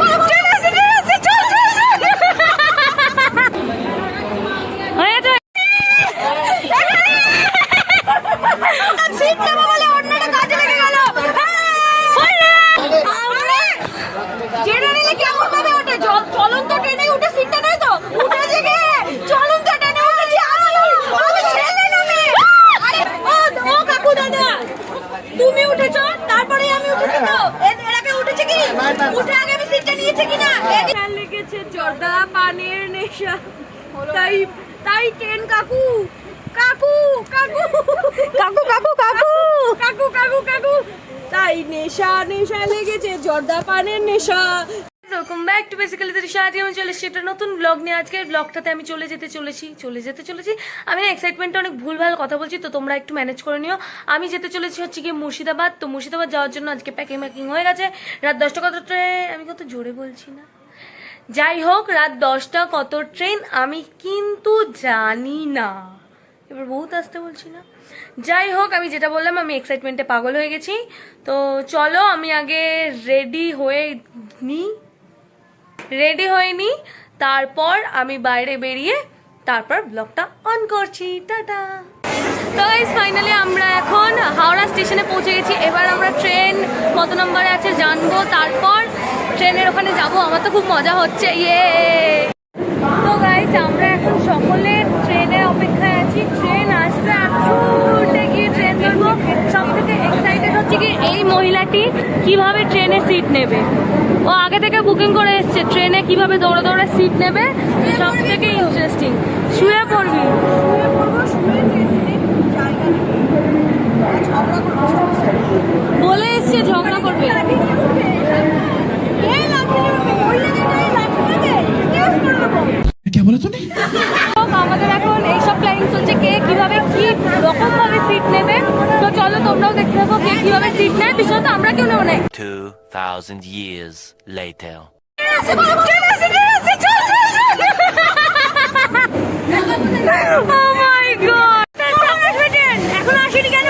বড় লেগেছে জর্দা পানের নেশা। তাই তাই ট্রেন কাকু কাকু কাকু। কাকু কাকু কাকু। কাকু কাকু কাকু। তাই নেশা নেশা লেগেছে জর্দা পানের নেশা। Welcome back to basically Trisha আজকে আমি চলে এসেছি একটা নতুন ব্লগ নিয়ে আজকের ব্লগটাতে আমি চলে যেতে চলেছি চলে যেতে চলেছি। আমি না এক্সাইটমেন্টে অনেক ভুলভাল কথা বলছি তো তোমরা একটু ম্যানেজ করে নিও। আমি যেতে চলেছি হচ্ছে গিয়ে মুর্শিদাবাদ তো মুর্শিদাবাদ যাওয়ার জন্য আজকে প্যাকিং ম্যাকিং হয়ে গেছে। রাত দশটা কত আমি কত জোরে বলছি না। যাই হোক, রাত দশটা কত ট্রেন? আমি কিন্তু জানি না। এবার বহুত আসতে বলছি না। যাই হোক, আমি যেটা বললাম, আমি এক্সাইটমেন্টে পাগল হয়ে গেছি। তো চলো, আমি আগে রেডি হয়ে নিই রেডি হয়নি তারপর আমি বাইরে বেরিয়ে তারপর ব্লগটা অন করছি। টাটা। তো ফাইনালি আমরা এখন হাওড়া স্টেশনে পৌঁছে গেছি। এবার আমরা ট্রেন কত নম্বরে আছে জানব। তারপর ট্রেনের ওখানে যাব আমার তো খুব মজা হচ্ছে ইয়ে। তো গাইস আমরা এখন সকলে ট্রেনের অপেক্ষায় আছি। ট্রেন আসবে আর ছুটে গিয়ে ট্রেন ধরবো। সব থেকে এক্সাইটেড হচ্ছে কি এই মহিলাটি কীভাবে ট্রেনে সিট নেবে? ও আগে থেকে বুকিং করে এসছে ট্রেনে কীভাবে দৌড়ে দৌড়ে সিট নেবে? সব থেকে ইন্টারেস্টিং শুয়ে পড়বি বলে এসছে ঝগড়া করবে। क्या बोला तूने হোক, আমাদের এখন এইসব প্ল্যানিং চলছে কে কিভাবে কি রকম ভাবে সিট নেবে তো চলো তোমরাও দেখতে থাকো কে কিভাবে সিট নেয় বিশেষত আমরা কেউ নেবো না 2,000 years later. Oh my God! এখনো আসেনি কেন?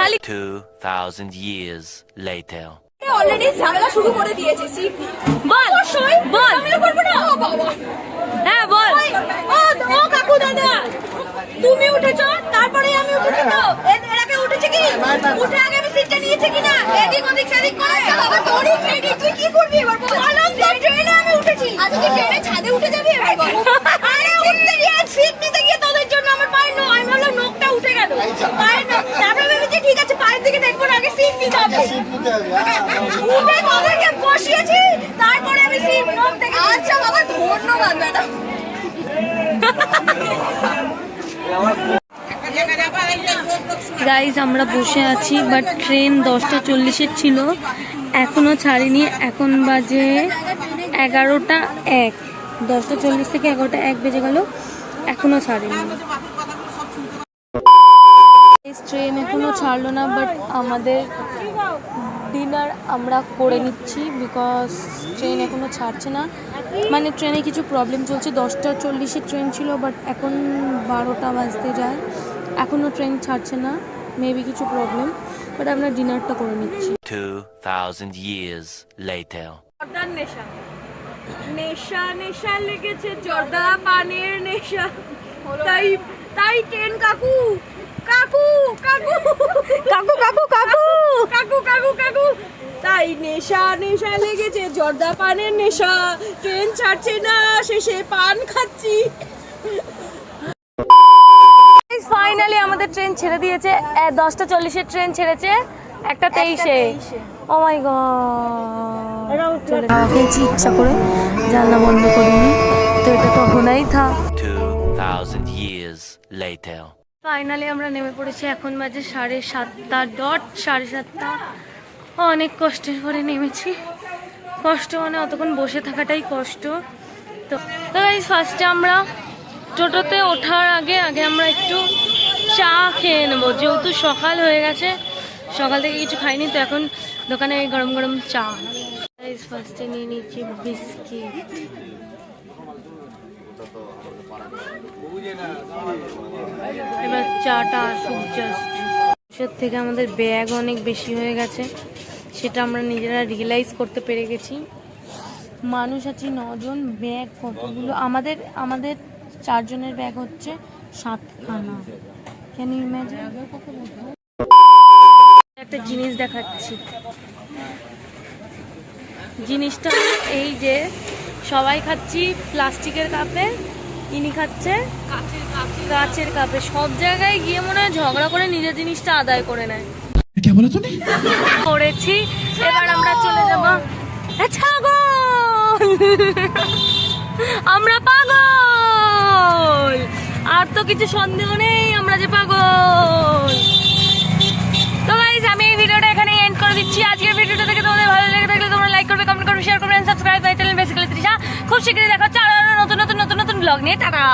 2,000 years later. অলরেডি ঝামেলা শুরু করে দিয়েছে সিট বল অবশ্যই বল ঝামেলা করব না ও বাবা হ্যাঁ বল ও ও কাকু দাদা তুমি উঠেছো তারপরে আমি উঠেছি তো এ- এরাকে উঠেছে কি উঠে আগে আমি সিটটা নিয়েছে কিনা এদিক ওদিক সেদিক করে বাবা তোরই ক্রেডিট তুই কি করবি এবার বল। আলম তোর ট্রেনে আমি উঠেছি। আজ তুই ট্রেনে ছাদে উঠে যাবি এবার বল। আরে উঠতে গিয়ে সিট নিতে গিয়ে তোদের জন্য আমার পায়ের নো আমি ভাবলাম নোকটা উঠে গেল। পায়ের নো তারপরে ভেবেছি ঠিক আছে পায়ের দিকে দেখব না আগে সিট নিতে হবে। উঠে গাইজ আমরা বসে আছি বাট ট্রেন দশটা চল্লিশের ছিল এখনও ছাড়িনি, এখন বাজে এগারোটা এক। দশটা চল্লিশ থেকে এগারোটা এক বেজে গেল এখনও ছাড়েনি। ট্রেন এখনও ছাড়লো না বাট আমাদের ডিনার আমরা করে নিচ্ছি বিকজ ট্রেন এখনও ছাড়ছে না। মানে ট্রেনে কিছু প্রবলেম চলছে, দশটা চল্লিশে ট্রেন ছিল বাট এখন বারোটা বাজতে যায়। এখনও ট্রেন ছাড়ছে না। মেবি কিছু প্রবলেম বাট আমরা ডিনারটা করে নিচ্ছি। 2,000 years later. জর্দার নেশা। নেশা নেশা লেগেছে জর্দা পানের নেশা। তাই তাই ট্রেন কাকু কাকু কাকু। কাকু কাকু কাকু। কাকু কাকু কাকু। তাই নেশা নেশা লেগেছে জর্দা পানের নেশা। ট্রেন ছাড়ছে না শেষে পান খাচ্ছি ফাইনালি আমাদের ট্রেন ছেড়ে দিয়েছে দশটা চল্লিশের ট্রেন ছেড়েছে একটা তেইশে। ও মাই গড চলে খেয়েছি ইচ্ছা করে। জানলা বন্ধ করিনি। তো এটা তো হোনাই থা 2,000 years later. ফাইনালি আমরা নেমে পড়েছি। এখন বাজে সাড়ে সাতটা ডট সাড়ে সাতটা। অনেক কষ্টের পরে নেমেছি। কষ্ট মানে অতক্ষণ বসে থাকাটাই কষ্ট। তো তো এই ফার্স্টে আমরা টোটোতে ওঠার আগে আগে আমরা একটু চা খেয়ে নেব। যেহেতু সকাল হয়ে গেছে, সকাল থেকে কিছু খাইনি, তো এখন দোকানে গরম গরম চা। ফার্স্টে নিয়ে নিচ্ছি বিস্কিট। এবার চাটা আসুক জাস্ট থেকে আমাদের ব্যাগ অনেক বেশি হয়ে গেছে, সেটা আমরা নিজেরা রিয়েলাইজ করতে পেরে গেছি। মানুষ আছি নজন, ব্যাগ কতগুলো? আমাদের আমাদের চারজনের ব্যাগ হচ্ছে সাতখানা। একটা জিনিস দেখাচ্ছি। জিনিসটা এই যে সবাই খাচ্ছি প্লাস্টিকের কাপে ইনি খাচ্ছে কাচের কাপে। সব জায়গায় গিয়ে মনে হয় ঝগড়া করে নিজের জিনিসটা আদায় করে নেয়। করেছি এবার আমরা চলে যাব। ছাগল! আমরা পাগল! আর তো কিছু সন্দেহ নেই আমরা যে খুব শীঘ্রই দেখা হচ্ছে আরও নতুন নতুন নতুন নতুন ব্লগ নিয়ে। টাটা!